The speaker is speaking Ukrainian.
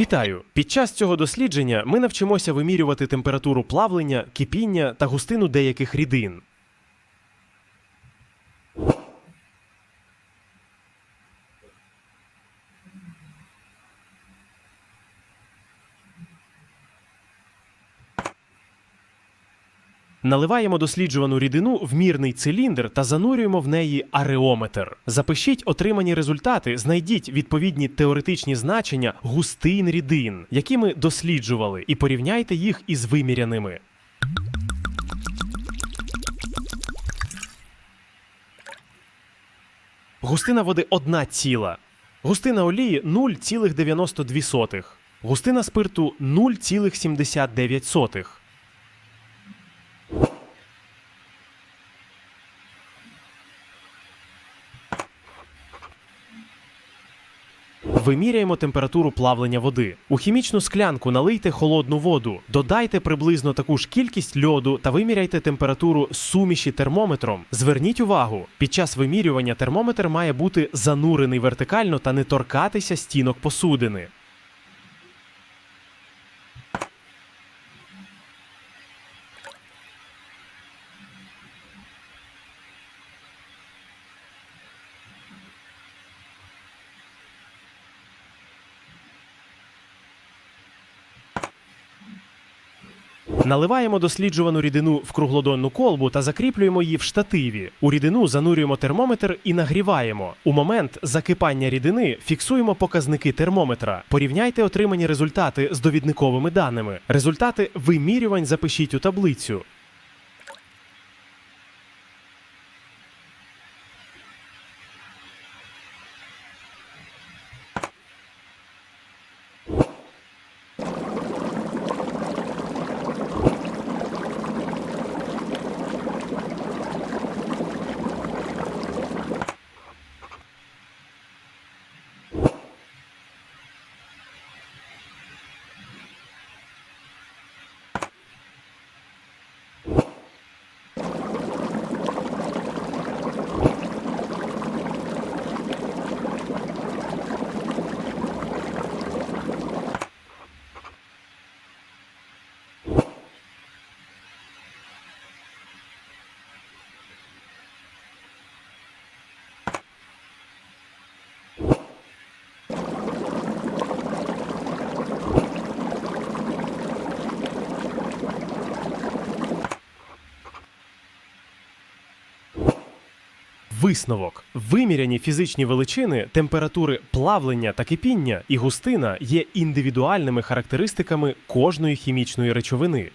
Вітаю! Під час цього дослідження ми навчимося вимірювати температуру плавлення, кипіння та густину деяких рідин. Наливаємо досліджувану рідину в мірний циліндр та занурюємо в неї ареометр. Запишіть отримані результати, знайдіть відповідні теоретичні значення густин рідин, які ми досліджували, і порівняйте їх із виміряними. Густина води 1 ціла. Густина олії 0,92. Густина спирту 0,79. Виміряємо температуру плавлення води. У хімічну склянку налийте холодну воду, додайте приблизно таку ж кількість льоду та виміряйте температуру суміші термометром. Зверніть увагу, під час вимірювання термометр має бути занурений вертикально та не торкатися стінок посудини. Наливаємо досліджувану рідину в круглодонну колбу та закріплюємо її в штативі. У рідину занурюємо термометр і нагріваємо. У момент закипання рідини фіксуємо показники термометра. Порівняйте отримані результати з довідниковими даними. Результати вимірювань запишіть у таблицю. Висновок: виміряні фізичні величини, температури плавлення та кипіння і густина є індивідуальними характеристиками кожної хімічної речовини.